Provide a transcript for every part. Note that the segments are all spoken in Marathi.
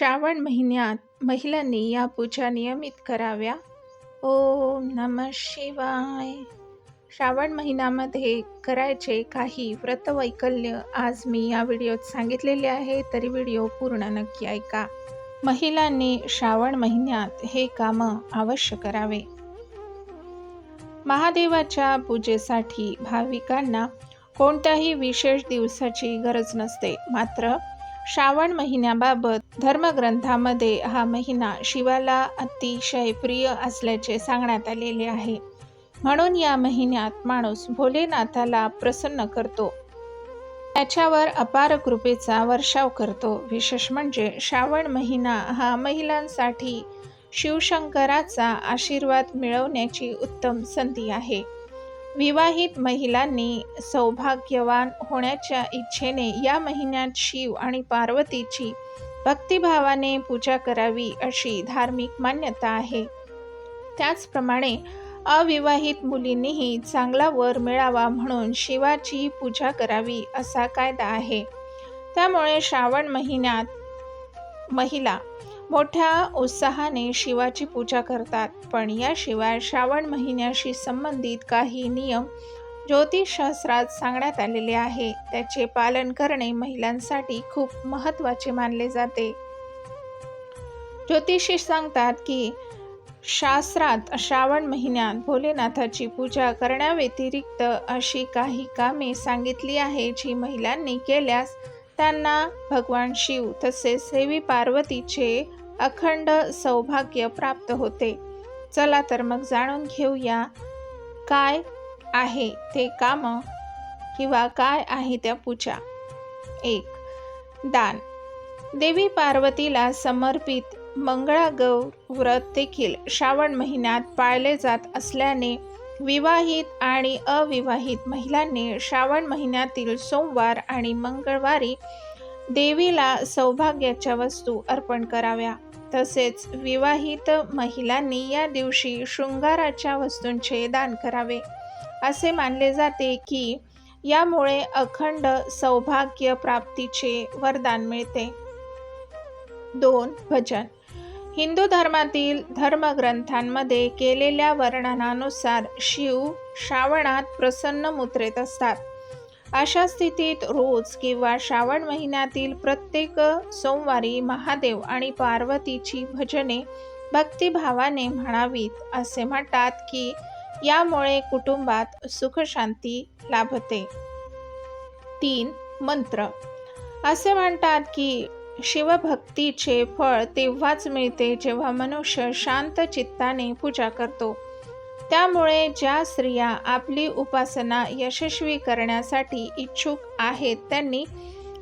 श्रावण महिन्यात महिलांनी या पूजा नियमित कराव्या. ओम नम शिवाय. श्रावण महिन्यामध्ये करायचे काही व्रतवैकल्य आज मी या व्हिडिओत सांगितलेले आहे तरी व्हिडिओ पूर्ण नक्की ऐका. महिलांनी श्रावण महिन्यात हे कामं अवश्य करावे. महादेवाच्या पूजेसाठी भाविकांना कोणत्याही विशेष दिवसाची गरज नसते मात्र श्रावण महिन्याबाबत धर्मग्रंथामध्ये हा महिना शिवाला अतिशय प्रिय असल्याचे सांगण्यात आलेले आहे. म्हणून या महिन्यात माणूस भोलेनाथाला प्रसन्न करतो. त्याच्यावर अपार कृपेचा वर्षाव करतो. विशेष म्हणजे श्रावण महिना हा महिलांसाठी शिवशंकराचा आशीर्वाद मिळवण्याची उत्तम संधी आहे. विवाहित महिलांनी सौभाग्यवान होण्याच्या इच्छेने या महिन्यात शिव आणि पार्वतीची भक्तिभावाने पूजा करावी अशी धार्मिक मान्यता आहे. त्याचप्रमाणे अविवाहित मुलींनीही चांगला वर मिळावा म्हणून शिवाची पूजा करावी असा कायदा आहे. त्यामुळे श्रावण महिन्यात महिला मोठ्या उत्साहाने शिवाची पूजा करतात. पण याशिवाय श्रावण महिन्याशी संबंधित काही नियम ज्योतिषशास्त्रात सांगण्यात आलेले आहे. त्याचे पालन करणे महिलांसाठी खूप महत्त्वाचे मानले जाते. ज्योतिषी सांगतात की शास्त्रात श्रावण महिन्यात भोलेनाथाची पूजा करण्याव्यतिरिक्त अशी काही कामे सांगितली आहे जी महिलांनी केल्यास त्यांना भगवान शिव तसेच देवी पार्वतीचे अखंड सौभाग्य प्राप्त होते. चला तर मग जाणून घेऊया काय आहे ते काम किंवा काय आहे त्या पूजा. एक दान. देवी पार्वतीला समर्पित मंगळागौर व्रत देखील श्रावण महिन्यात पाळले जात असल्याने विवाहित आणि अविवाहित महिलांनी श्रावण महिन्यातील सोमवार आणि मंगळवारी देवीला सौभाग्याच्या वस्तू अर्पण कराव्या. तसेच विवाहित महिलांनी या दिवशी शृंगाराच्या वस्तूंचे दान करावे. असे मानले जाते की यामुळे अखंड सौभाग्य प्राप्तीचे वरदान मिळते. दोन भजन. हिंदू धर्मातील धर्मग्रंथांमध्ये केलेल्या वर्णनानुसार शिव श्रावणात प्रसन्न मुद्रेत असतात. अशा स्थितीत रोज किंवा श्रावण महिन्यातील प्रत्येक सोमवारी महादेव आणि पार्वतीची भजने भक्तिभावाने म्हणावीत असे म्हणतात की यामुळे कुटुंबात सुखशांती लाभते. तीन मंत्र. असे म्हणतात की शिवभक्तीचे फळ तेव्हाच मिळते जेव्हा मनुष्य शांत चित्ताने पूजा करतो. त्यामुळे ज्या स्त्रिया आपली उपासना यशस्वी करण्यासाठी इच्छुक आहेत त्यांनी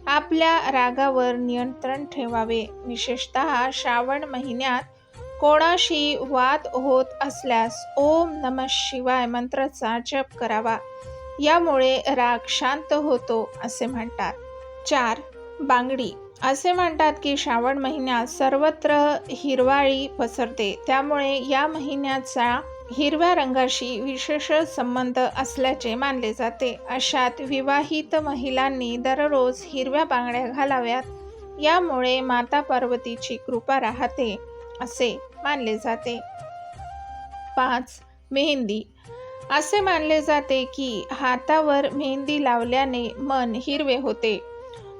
आपल्या रागावर नियंत्रण ठेवावे. विशेषत श्रावण महिन्यात कोणाशी वाद होत असल्यास ओम नम शिवाय मंत्राचा जप करावा. यामुळे राग शांत होतो असे म्हणतात. चार बांगडी. असे म्हणतात की श्रावण महिन्यात सर्वत्र हिरवाळी पसरते. त्यामुळे या महिन्याचा हिरव्या रंगाशी विशेष संबंध असल्याचे मानले जाते. अशात विवाहित महिलांनी दररोज हिरव्या बांगड्या घालाव्यात. यामुळे माता पार्वतीची कृपा राहते असे मानले जाते. पाच मेहंदी. असे मानले जाते की हातावर मेहंदी लावल्याने मन हिरवे होते.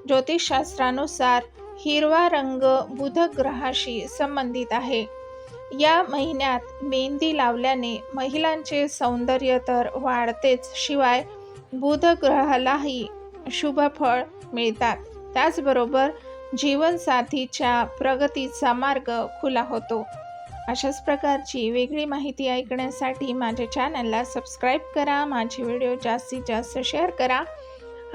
ज्योतिषशास्त्रानुसार हिरवा रंग बुध ग्रहाशी संबंधित आहे. या महिन्यात मेहंदी लावल्याने महिलांचे सौंदर्य तर वाढतेच शिवाय बुध ग्रहालाही शुभ फळ मिळतात. त्याचबरोबर जीवनसाथीच्या प्रगतीचा मार्ग खुला होतो. अशाच प्रकारची वेगळी माहिती ऐकण्यासाठी माझ्या चॅनलला सबस्क्राईब करा माझे व्हिडिओ जास्तीत जास्त शेअर करा.